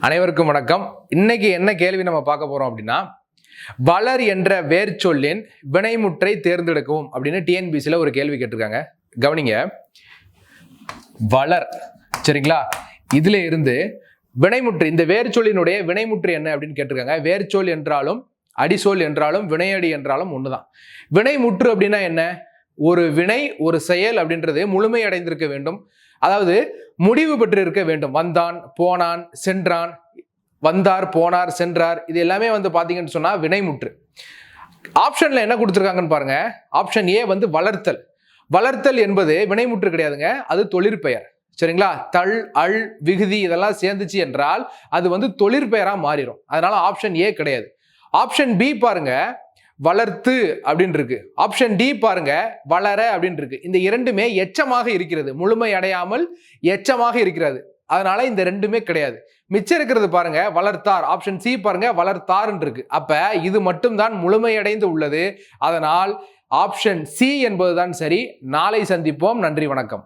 அனைவருக்கும் வணக்கம். இன்னைக்கு என்ன கேள்வி நம்ம பார்க்க போறோம் அப்படின்னா வளர் என்ற வேர்ச்சொல்லின் வினைமுற்றை தேர்ந்தெடுக்கவும் அப்படின்னு டிஎன்பிசியில் ஒரு கேள்வி கேட்டிருக்காங்க. கவனிங்க. வளர் சரிங்களா? இதுல இருந்து வினைமுற்று இந்த வேர்ச்சொல்லினுடைய வினைமுற்று என்ன அப்படின்னு கேட்டிருக்காங்க. வேர்ச்சொல் என்றாலும் அடிசொல் என்றாலும் வினையடி என்றாலும் ஒண்ணுதான். வினைமுற்று அப்படின்னா என்ன? ஒரு வினை ஒரு செயல் அப்படின்றது முழுமையடைந்திருக்க வேண்டும். அதாவது முடிவு பெற்று இருக்க வேண்டும். வந்தான் போனான் சென்றான் வந்தார் போனார் சென்றார். இது எல்லாமே வந்து பார்த்தீங்கன்னு சொன்னால் வினைமுற்று. ஆப்ஷனில் என்ன கொடுத்துருக்காங்கன்னு பாருங்க. ஆப்ஷன் ஏ வந்து வளர்த்தல். வளர்த்தல் என்பது வினைமுற்று கிடையாதுங்க. அது தொழிற்பெயர். சரிங்களா? தள் அள் விகுதி இதெல்லாம் சேர்ந்துச்சு என்றால் அது வந்து தொழிற்பெயராக மாறிடும். அதனால ஆப்ஷன் ஏ கிடையாது. ஆப்ஷன் பி பாருங்க. வளர்த்து அப்படின்னு இருக்கு ஆப்ஷன் டி பாருங்க வளர அப்படின்னு இருக்கு இந்த இரண்டுமே எச்சமாக இருக்கிறது. முழுமை அடையாமல் எச்சமாக இருக்கிறது. அதனால இந்த ரெண்டுமே கிடையாது. மிச்சம் இருக்கிறது பாருங்க வளர்த்தார். ஆப்ஷன் சி பாருங்க வளர்த்தார்ன்னு இருக்கு அப்ப இது மட்டும்தான் முழுமையடைந்து உள்ளது. அதனால் ஆப்ஷன் சி என்பதுதான் சரி. நாளை சந்திப்போம். நன்றி வணக்கம்.